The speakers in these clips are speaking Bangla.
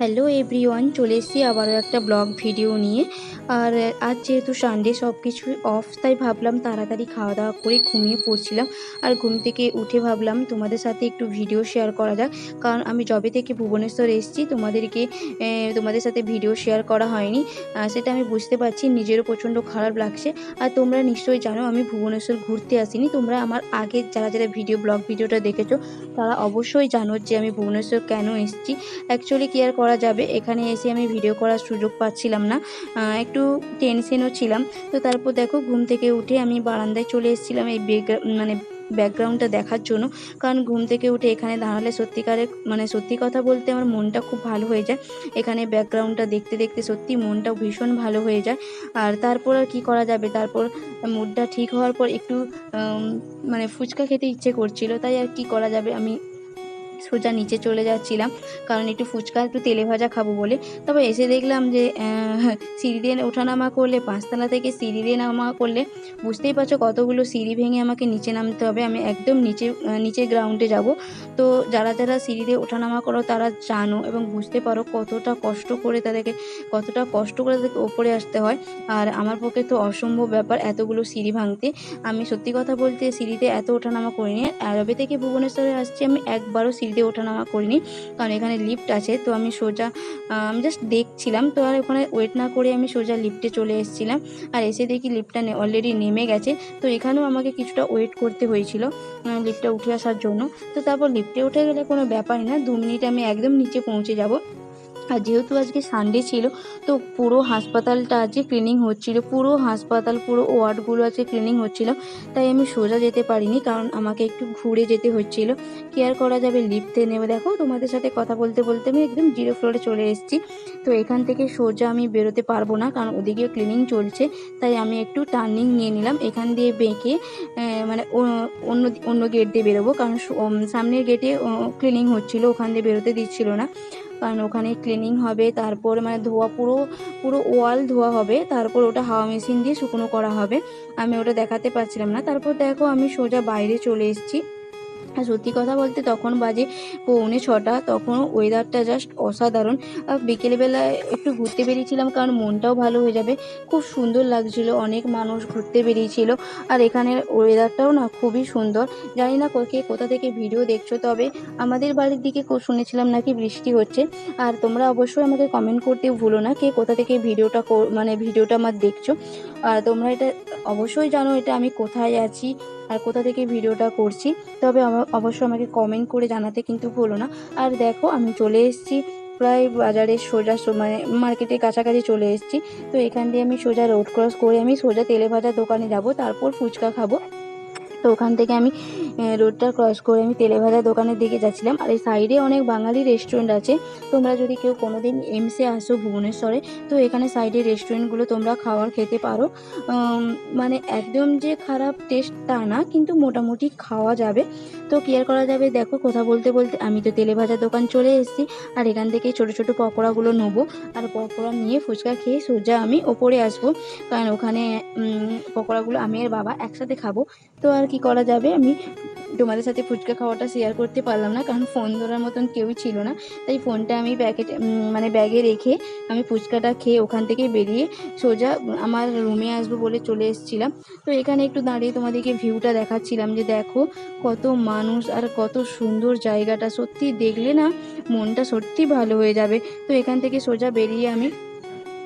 হ্যালো এভরিওয়ান চলে এসেছি আবারও একটা ব্লগ ভিডিও নিয়ে। আর আজ যেহেতু সানডে সব কিছুই অফ তাই ভাবলাম তাড়াতাড়ি খাওয়া দাওয়া করে ঘুমিয়ে পড়ছিলাম। আর ঘুম থেকে উঠে ভাবলাম তোমাদের সাথে একটু ভিডিও শেয়ার করা যাক। কারণ আমি জবে থেকে ভুবনেশ্বর এসেছি, তোমাদেরকে তোমাদের সাথে ভিডিও শেয়ার করা হয়নি। সেটা আমি বুঝতে পারছি, নিজেরও প্রচণ্ড খারাপ লাগছে। আর তোমরা নিশ্চয়ই জানো, আমি ভুবনেশ্বর ঘুরতে আসিনি। তোমরা আমার আগে যারা যারা ভিডিও ব্লগ ভিডিওটা দেখেছ, তারা অবশ্যই জানো যে আমি ভুবনেশ্বর কেন এসেছি। অ্যাকচুয়ালি কি আর করা যাবে। এখানে এসে আমি ভিডিও করার সুযোগ পাচ্ছিলাম না। একটু টেনশনও ছিলাম। তো তারপর দেখো, ঘুম থেকে উঠে আমি বারান্দায় চলে এসেছিলাম এই মানে ব্যাকগ্রাউন্ডটা দেখার জন্য। কারণ ঘুম থেকে উঠে এখানে দাঁড়ালে সত্যিকারের মানে সত্যি কথা বলতে আমার মনটা খুব ভালো হয়ে যায়। এখানে ব্যাকগ্রাউন্ডটা দেখতে দেখতে সত্যি মনটা ভীষণ ভালো হয়ে যায়। আর তারপর আর কী করা যাবে? তারপর মুডটা ঠিক হওয়ার পর একটু মানে ফুচকা খেতে ইচ্ছে করছিল, তাই আর কি করা যাবে? আমি সোজা নিচে চলে যাচ্ছিলাম, কারণ একটু ফুচকা, একটু তেলে ভাজা খাব বলে। তবে এসে দেখলাম যে সিঁড়ি দিয়ে ওঠানামা করলে, পাঁচতলা থেকে সিঁড়ি দিয়ে নামা করলে, বুঝতেই পারছ কতগুলো সিঁড়ি ভেঙে আমাকে নিচে নামতে হবে। আমি একদম নিচে নিচের গ্রাউন্ডে যাব। তো যারা যারা সিঁড়ি দিয়ে ওঠানামা করো, তারা জানো এবং বুঝতে পারো কতটা কষ্ট করে তাদেরকে, কতটা কষ্ট করে তাদেরকে ওপরে আসতে হয়। আর আমার পক্ষে তো অসম্ভব ব্যাপার এতগুলো সিঁড়ি ভাঙতে। আমি সত্যি কথা বলতে সিঁড়িতে এত ওঠানামা করিনি। আর যবে থেকে ভুবনেশ্বরে আসছি আমি একবারও সিঁড়িতে ওঠানামা করিনি, কারণ এখানে লিফট আছে। তো আমি সোজা আমি জাস্ট দেখছিলাম। তো আর ওখানে ওয়েট না করে আমি সোজা লিফটে চলে এসেছিলাম। আর এসে দেখি লিফটটা অলরেডি নেমে গেছে। তো এখানেও আমাকে কিছুটা ওয়েট করতে হয়েছিল লিফটটা উঠে আসার জন্য। তো তারপর লিফটে উঠে গেলে কোনো ব্যাপারই না। দু মিনিটে আমি একদম নিচে পৌঁছে যাব। আর যেহেতু আজকে সানডে ছিল, তো পুরো হাসপাতালটা আজকে ক্লিনিং হচ্ছিল, পুরো হাসপাতাল, পুরো ওয়ার্ডগুলো আজকে ক্লিনিং হচ্ছিল, তাই আমি সোজা যেতে পারিনি, কারণ আমাকে একটু ঘুরে যেতে হচ্ছিল। কেয়ার করা যাবে লিফটে নেমে। দেখো, তোমাদের সাথে কথা বলতে বলতে আমি একদম জিরো ফ্লোরে চলে এসেছি। তো এখান থেকে সোজা আমি বেরোতে পারব না, কারণ ওদিকেও ক্লিনিং চলছে, তাই আমি একটু টার্নিং নিয়ে নিলাম। এখান দিয়ে বেঁকে মানে অন্য অন্য গেট দিয়ে বেরোবো, কারণ সামনের গেটে ক্লিনিং হচ্ছিল, ওখান দিয়ে বেরোতে দিচ্ছিল না। কারণ ওখানে ক্লিনিং হবে, তারপর মানে ধোয়া পুরো পুরো ওয়াল ধোয়া হবে, তারপর ওটা হাওয়া মেশিন দিয়ে শুকনো করা হবে। আমি ওটা দেখাতে পারছিলাম না। তারপর দেখো আমি সোজা বাইরে চলে এসেছি। আর সত্যি কথা বলতে তখন বাজে পৌনে ছটা, তখন ওয়েদারটা জাস্ট অসাধারণ। আর বিকেলবেলা একটু ঘুরতে বেরিয়েছিলাম কারণ মনটাও ভালো হয়ে যাবে। খুব সুন্দর লাগছিল, অনেক মানুষ ঘুরতে বেরিয়েছিল। আর এখানের ওয়েদারটাও না খুবই সুন্দর। জানি না কে কোথা থেকে ভিডিও দেখছ, তবে আমাদের বাড়ির দিকে শুনেছিলাম নাকি বৃষ্টি হচ্ছে। আর তোমরা অবশ্যই আমাকে কমেন্ট করতে ভুলো না কে কোথা থেকে ভিডিওটা মানে ভিডিওটা আমার দেখছ। আর তোমরা এটা অবশ্যই জানো এটা আমি কোথায় আছি। আর কোথা থেকে ভিডিওটা করছি, তবে অবশ্য আমাকে কমেন্ট করে জানাতে কিন্তু ভুলো না। আর দেখো, আমি চলে এসেছি, প্রায় বাজারের সোজা মানে মার্কেটের কাছাকাছি চলে এসেছি। তো এখান দিয়ে আমি সোজা রোড ক্রস করে আমি সোজা তেলে ভাজা দোকানে যাব, তারপর ফুচকা খাব। তো ওখান থেকে আমি রোডটা ক্রস করে আমি তেলে ভাজা দোকানের দিকে যাচ্ছিলাম। আর এই সাইডে অনেক বাঙালি রেস্টুরেন্ট আছে। তোমরা যদি কেউ কোনো দিন এমসে আসো ভুবনেশ্বরে, তো এখানে সাইডে রেস্টুরেন্টগুলো তোমরা খাবার খেতে পারো। মানে একদম যে খারাপ টেস্ট তা না, কিন্তু মোটামুটি খাওয়া যাবে। তো কেয়ার করা যাবে? দেখো, কথা বলতে বলতে আমি তো তেলে ভাজা দোকান চলে এসেছি। আর এখান থেকে ছোটো ছোটো পকোড়াগুলো নেব। আর পকোড়া নিয়ে ফুচকা খেয়ে সোজা আমি ওপরে আসব। কারণ ওখানে পকোড়াগুলো আমি আর বাবা একসাথে খাব। তো আর কি করা যাবে? আমি তোমাদের সাথে ফুচকা খাওয়াটা শেয়ার করতে পারলাম না, কারণ ফোন ধরার মতন কেউই ছিল না। তাই ফোনটা আমি প্যাকেট মানে ব্যাগে রেখে আমি ফুচকাটা খেয়ে ওখান থেকে বেরিয়ে সোজা আমার রুমে আসব বলে চলে এসেছিলাম। তো এখানে একটু দাঁড়িয়ে তোমাদেরকে ভিউটা দেখাচ্ছিলাম যে দেখো কত মানুষ আর কত সুন্দর জায়গাটা। সত্যি দেখলে না মনটা সত্যি ভালো হয়ে যাবে। তো এখান থেকে সোজা বেরিয়ে আমি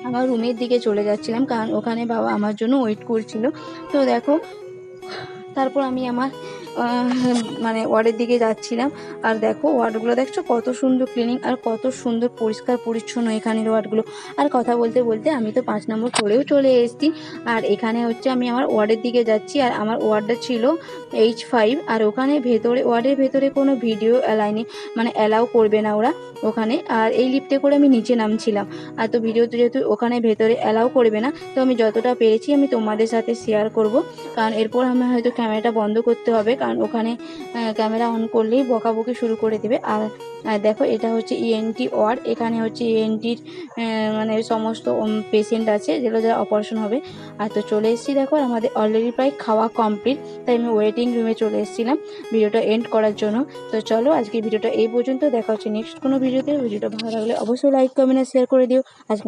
আমার রুমের দিকে চলে যাচ্ছিলাম, কারণ ওখানে বাবা আমার জন্য ওয়েট করছিল। তো দেখো তারপর আমি আমার মানে ওয়ার্ডের দিকে যাচ্ছিলাম। আর দেখো, ওয়ার্ডগুলো দেখছ, কত সুন্দর ক্লিনিং আর কত সুন্দর পরিষ্কার পরিচ্ছন্ন এখানের ওয়ার্ডগুলো। আর কথা বলতে বলতে আমি তো পাঁচ নম্বর করেও চলে এসেছি। আর এখানে হচ্ছে আমি আমার ওয়ার্ডের দিকে যাচ্ছি। আর আমার ওয়ার্ডটা ছিল এইচ ফাইভ আর ওখানে ভেতরে, ওয়ার্ডের ভেতরে কোনো ভিডিও অ্যালাইনি মানে অ্যালাউ করবে না ওরা ওখানে। আর এই লিফটে করে আমি নিচে নামছিলাম। আর তো ভিডিও যেহেতু ওখানে ভেতরে অ্যালাউ করবে না, তো আমি যতটা পেরেছি আমি তোমাদের সাথে শেয়ার করব। কারণ এরপর আমার হয়তো ক্যামেরাটা বন্ধ করতে হবে। কারণ ওখানে ক্যামেরা অন করলেই বকাবকি শুরু করে দেবে। আর দেখো এটা হচ্ছে ইএনটি ওয়ার্ড। এখানে হচ্ছে ইএনটির মানে সমস্ত পেশেন্ট আছে যেগুলো যারা অপারেশন হবে। আর তো চলে এসেছি দেখো আমাদের অলরেডি প্রায় খাওয়া কমপ্লিট তাই আমি ওয়েটিং রুমে চলে এসেছিলাম ভিডিওটা এন্ড করার জন্য। তো চলো আজকে ভিডিওটা এই পর্যন্ত। দেখা হচ্ছে নেক্সট কোনো ভিডিওতে ভিডিওটা ভালো লাগলে অবশ্যই লাইক কমেন্ট শেয়ার করে দিও। আজকে